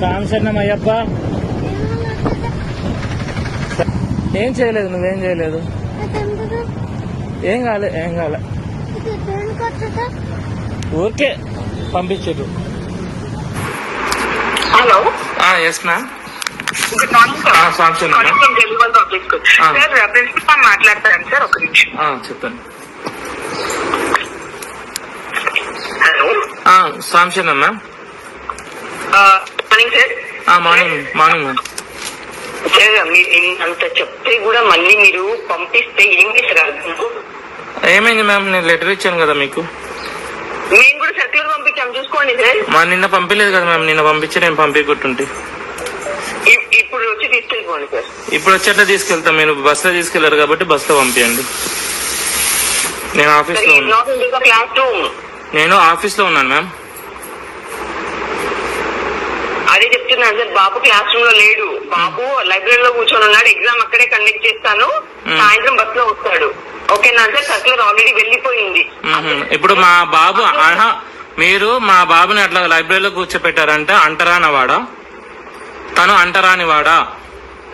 సాంసన్నం అయ్యప్ప ఏం చేయలేదు నువ్వేం చేయలేదు? ఏం కాలే ఏం కాలే. ఊరికే పంపించారు hello. Yes ma'am good morning public. Sir principal మాట్లాడతాను సార్ ఒక నిమిషం. చెప్పండి hello sanction ma'am morning sir morning morning ma'am sir మీరు అంత చెప్తే కూడా మళ్ళీ మీరు పంపిస్తే చేస్తారు? ఏమైంది మ్యామ్ నేను లెటర్ ఇచ్చాను కదా మీకు. మేము కూడా సర్క్యులర్ పంపించాం చూసుకోండి సార్ మా నిన్న పంపించలేదు కదా మ్యామ్ నిన్న పంపించి నేను పంపించుకుంటుంటే. ఇప్పుడు వచ్చి తీసుకెళ్ళిపోండి సార్ ఇప్పుడు వచ్చేట్లా తీసుకెళ్తాం. మీరు బస్సులో తీసుకెళ్ళారు కాబట్టి బస్సులో పంపించండి నేను క్లాస్ రూమ్ నేను ఆఫీస్లో ఉన్నాను మ్యామ్. అదే చెప్తున్నాను సార్ బాబు క్లాస్ రూమ్లో లేడు. బాబు లైబ్రరీలో కూర్చొని ఉన్నాడు. ఎగ్జామ్ అక్కడే కండక్ట్ చేస్తాను. సాయంత్రం బస్లో వస్తాడు. ఓకేనా సార్? సర్క్యులర్ ఆల్రెడీ వెళ్ళిపోయింది. ఇప్పుడు మా బాబు మీరు మా బాబుని అట్లా లైబ్రరీలో కూర్చోపెట్టారంటే తను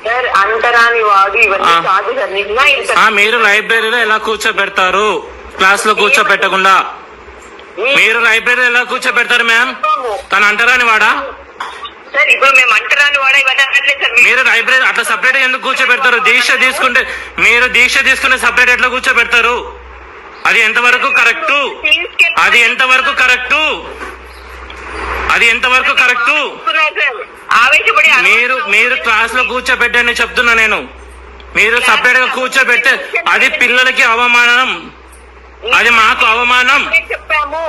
సార్ అంతరాని వాడు ఇవన్నీ ఆ. కాదు సార్. నిన్న ఇది ఆ, మీరు లైబ్రరీలో ఎలా కూర్చోబెడతారు క్లాస్లో కూర్చోబెట్టకుండా మీరు లైబ్రరీలో ఎలా కూర్చోబెడతారు మ్యామ్ తను అంటరానివాడా సార్ ఇప్పుడు మేము అంటరాని వాడా మీరు లైబ్రరీ అట్లా సపరేట్ ఎందుకు కూర్చోబెడతారు? దీక్ష తీసుకుంటే మీరు దీక్ష తీసుకునే సపరేట్ ఎట్లా కూర్చోబెడతారు? అది ఎంతవరకు కరెక్ట్ అది ఎంతవరకు కరెక్ట్ అది ఎంతవరకు కరెక్ట్ మీరు మీరు క్లాస్లో కూర్చోబెట్టని చెప్తున్నా నేను. మీరు సపరేట్గా కూర్చోబెడితే అది పిల్లలకి అవమానం. అది మాకు అవమానం. చెప్పాము.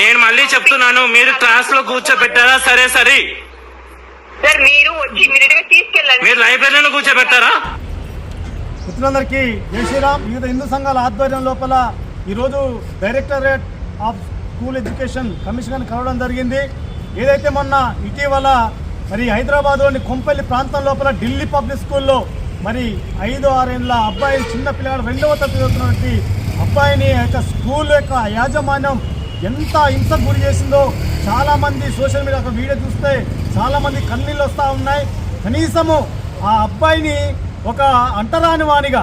నేను మళ్ళీ చెప్తున్నాను మీరు క్లాస్లో కూర్చోబెట్టారా? సరే సరే. సార్ మీరు వచ్చి తీసుకెళ్ళండి. మీరు లైబ్రరీలో కూర్చోబెట్టారా? మిత్రులందరికీ జై శ్రీరామ్. వివిధ హిందూ సంఘాల ఆధ్వర్యం లోపల ఈరోజు directorate of school education commission కలవడం జరిగింది. ఏదైతే మొన్న ఇటీవల మరి హైదరాబాద్లోని కొంపల్లి ప్రాంతం లోపల ఢిల్లీ పబ్లిక్ స్కూల్లో మరి ఐదు ఆరేళ్ళ అబ్బాయి చిన్న పిల్లగాడు రెండవ తరగతి చదువుతున్నటువంటి అబ్బాయిని యొక్క స్కూల్ యొక్క యాజమాన్యం ఎంత హింసకు గురి చేసిందో చాలామంది సోషల్ మీడియా ఒక వీడియో చూస్తే చాలామంది కన్నీళ్ళు వస్తూ ఉన్నాయి. కనీసము ఆ అబ్బాయిని ఒక అంటరాని వానిగా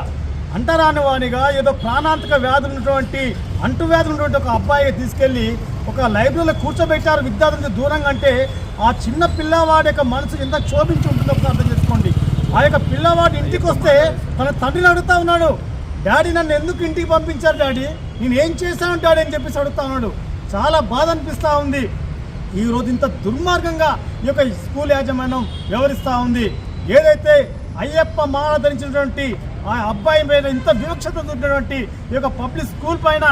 అంటరాని వానిగా ఏదో ప్రాణాంతక వ్యాధులు ఉన్నటువంటి అంటువ్యాధులు ఉన్నటువంటి ఒక అబ్బాయిని తీసుకెళ్ళి ఒక లైబ్రరీలో కూర్చోబెట్టారు విద్యార్థుల దూరంగా అంటే ఆ చిన్న పిల్లవాడి యొక్క మనసు ఎంత క్షోభించి ఉంటుందో అర్థం చేసుకోండి. ఆ యొక్క పిల్లవాడి ఇంటికి వస్తే తన తండ్రిని అడుగుతా ఉన్నాడు. డాడీ నన్ను ఎందుకు ఇంటికి పంపించారు డాడీ? నేను ఏం చేశాను డాడీ అని చెప్పేసి అడుగుతా ఉన్నాడు. చాలా బాధ అనిపిస్తూ ఉంది. ఈ రోజు ఇంత దుర్మార్గంగా ఈ యొక్క స్కూల్ యాజమాన్యం వ్యవహరిస్తూ ఉంది. ఏదైతే అయ్యప్ప మాల ధరించినటువంటి ఆ అబ్బాయి మీద ఇంత వివక్షత ఉన్నటువంటి ఈ యొక్క పబ్లిక్ స్కూల్ పైన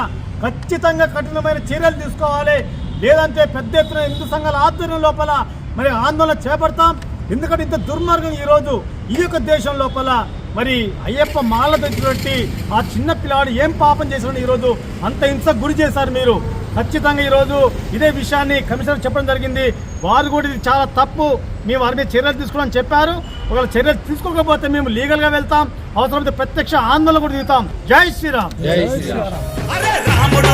ఖచ్చితంగా కఠినమైన చర్యలు తీసుకోవాలి. లేదంటే పెద్ద ఎత్తున హిందూ సంఘాల ఆధ్వర్యం లోపల మరి ఆందోళన చేపడతాం. ఎందుకంటే ఇంత దుర్మార్గం ఈరోజు ఈ యొక్క దేశం లోపల మరి అయ్యప్ప మాల తెచ్చినటువంటి ఆ చిన్న పిల్లాడు ఏం పాపం చేశాడు ఈరోజు అంత హింసకు గురి చేశారు మీరు. ఖచ్చితంగా ఈరోజు ఇదే విషయాన్ని కమిషనర్ చెప్పడం జరిగింది. వారు కూడా ఇది చాలా తప్పు. మేము వారి మీద చర్యలు తీసుకున్నామని చెప్పారు. ఒకవేళ చర్యలు తీసుకోకపోతే మేము లీగల్గా వెళ్తాం. అవసరమైతే ప్రత్యక్ష ఆందోళన కూడా దిగుతాం జై శ్రీరామ్. అరే రాముడు